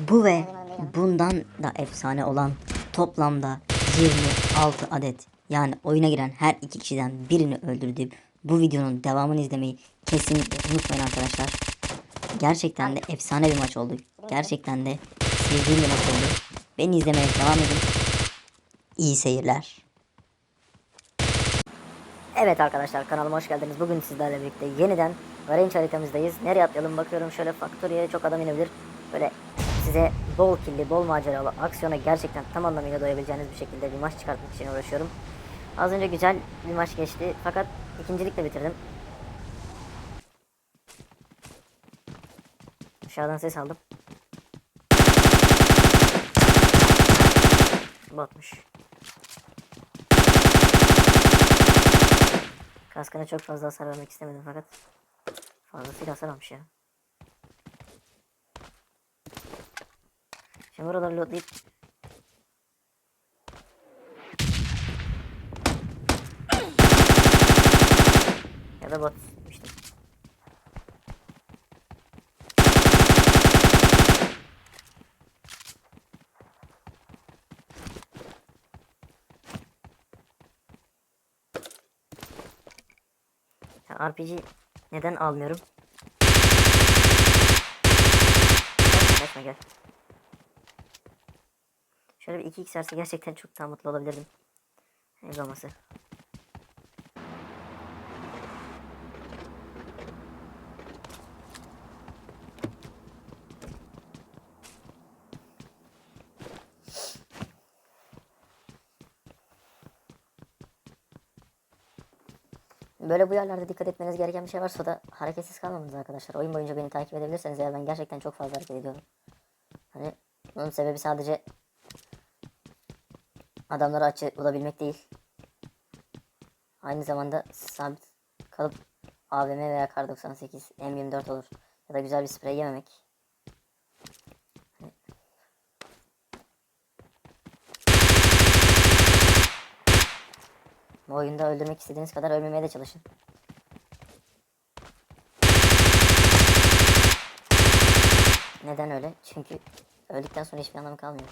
Bu ve bundan da efsane olan toplamda 26 adet yani oyuna giren her iki kişiden birini öldürdüğüm bu videonun devamını izlemeyi kesinlikle unutmayın arkadaşlar. Gerçekten de efsane bir maç oldu. Gerçekten de sevdiğim bir maç oldu. Beni izlemeye devam edin. İyi seyirler. Evet arkadaşlar kanalıma hoş geldiniz. Bugün sizlerle birlikte yeniden Range haritamızdayız. Nereye atlayalım bakıyorum şöyle Factory'e çok adam inebilir. Böyle size bol killi, bol maceralı, aksiyona gerçekten tam anlamıyla doyabileceğiniz bir şekilde bir maç çıkartmak için uğraşıyorum. Az önce güzel bir maç geçti fakat ikincilikle bitirdim. Dışarıdan ses aldım. Batmış. Kaskına çok fazla hasar vermek istemedim fakat fazlasıyla hasar almış ya. Şimdi buraları lootlayıp ya da bot işte. RPG neden almıyorum? Kaçma gel. Şöyle bir 2x verse gerçekten çok daha mutlu olabilirdim. Ev olması. Böyle bu yerlerde dikkat etmeniz gereken bir şey varsa da hareketsiz kalmamanız arkadaşlar. Oyun boyunca beni takip edebilirseniz eğer ben gerçekten çok fazla hareket ediyorum. Hani bunun sebebi sadece adamları açı bulabilmek değil. Aynı zamanda sabit kalıp AVM veya Kar 98 M24 olur. Ya da güzel bir sprey yememek. Bu oyunda öldürmek istediğiniz kadar ölmemeye de çalışın. Neden öyle? Çünkü öldükten sonra hiçbir anlamı kalmıyor.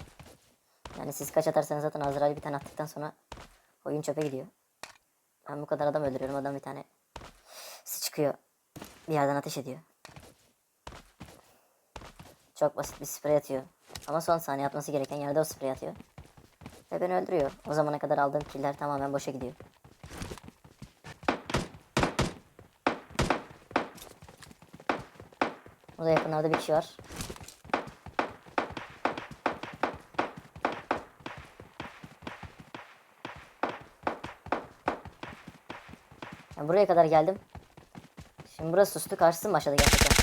Yani siz kaç atarsanız zaten Azrail bir tane attıktan sonra oyun çöpe gidiyor. Ben bu kadar adam öldürüyorum. Adam bir tane çıkıyor. Bir yerden ateş ediyor. Çok basit bir sprey atıyor. Ama son saniye atması gereken yerde o sprey atıyor. Ve beni öldürüyor. O zamana kadar aldığım killer tamamen boşa gidiyor. Burada yakınlarda bir kişi var. Buraya kadar geldim. Şimdi burası sustu. Karşısı mı başladı gerçekten?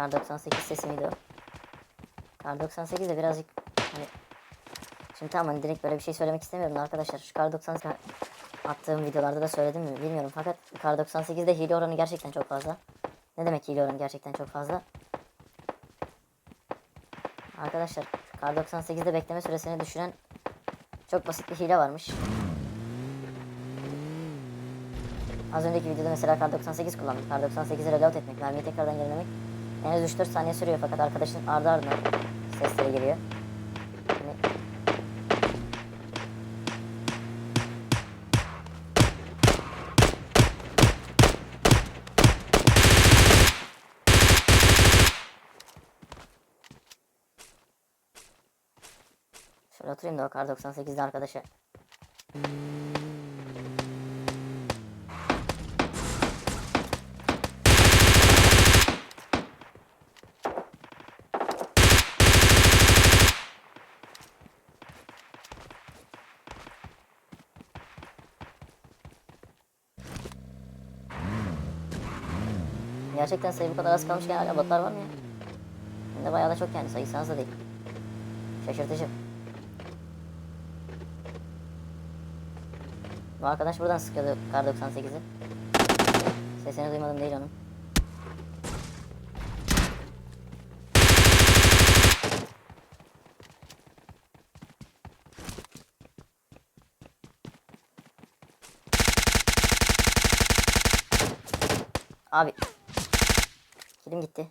Kar 98 sesi miydi o? Kar 98 de birazcık hani Şimdi tamam hani direkt böyle bir şey söylemek istemiyorum arkadaşlar. Şu Kar 98 attığım videolarda da söyledim mi bilmiyorum fakat Kar 98'de hile oranı gerçekten çok fazla. Ne demek hile oranı gerçekten çok fazla? Arkadaşlar Kar 98'de bekleme süresini düşüren çok basit bir hile varmış. Az önceki videoda mesela Kar 98 kullandım. Kar 98'i reload etmek, mermiyi tekrardan yenilemek en az 3-4 saniye sürüyor fakat arkadaşın ardı ardına sesleri geliyor. Yani Şöyle oturayım da o kar 98'de arkadaşa. Gerçekten sayı bu kadar az kalmışken hala botlar var mı ya? Hem de bayağı da çok yani sayısı az da değil. Şaşırtıcı. Bu arkadaş buradan sıkıyordu kar 98'i. Sesini duymadım değil onun. Abi. 기름기 때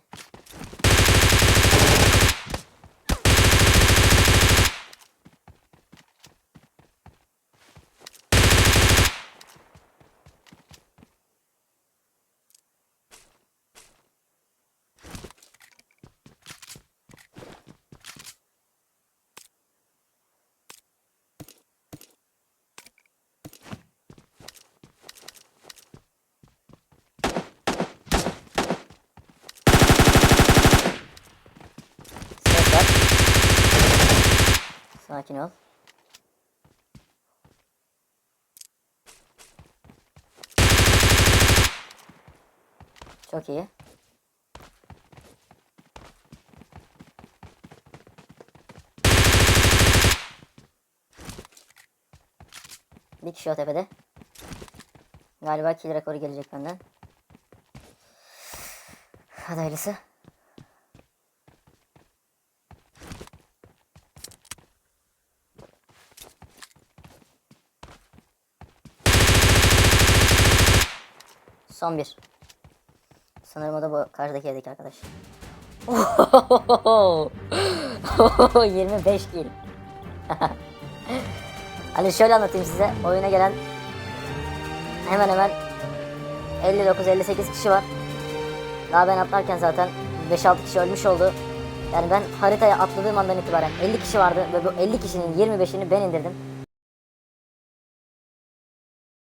Sakin ol. Çok iyi. Bir kişi o tepede. Galiba kill rekoru gelecek benden. Hadi hayırlısı. Son bir. Sanırım o da bu karşıdaki evdeki arkadaş. 25 kill. hani şöyle anlatayım size. Oyuna gelen hemen hemen 59-58 kişi var. Daha ben atlarken zaten 5-6 kişi ölmüş oldu. Yani ben haritaya atladığım andan itibaren 50 kişi vardı ve bu 50 kişinin 25'ini ben indirdim.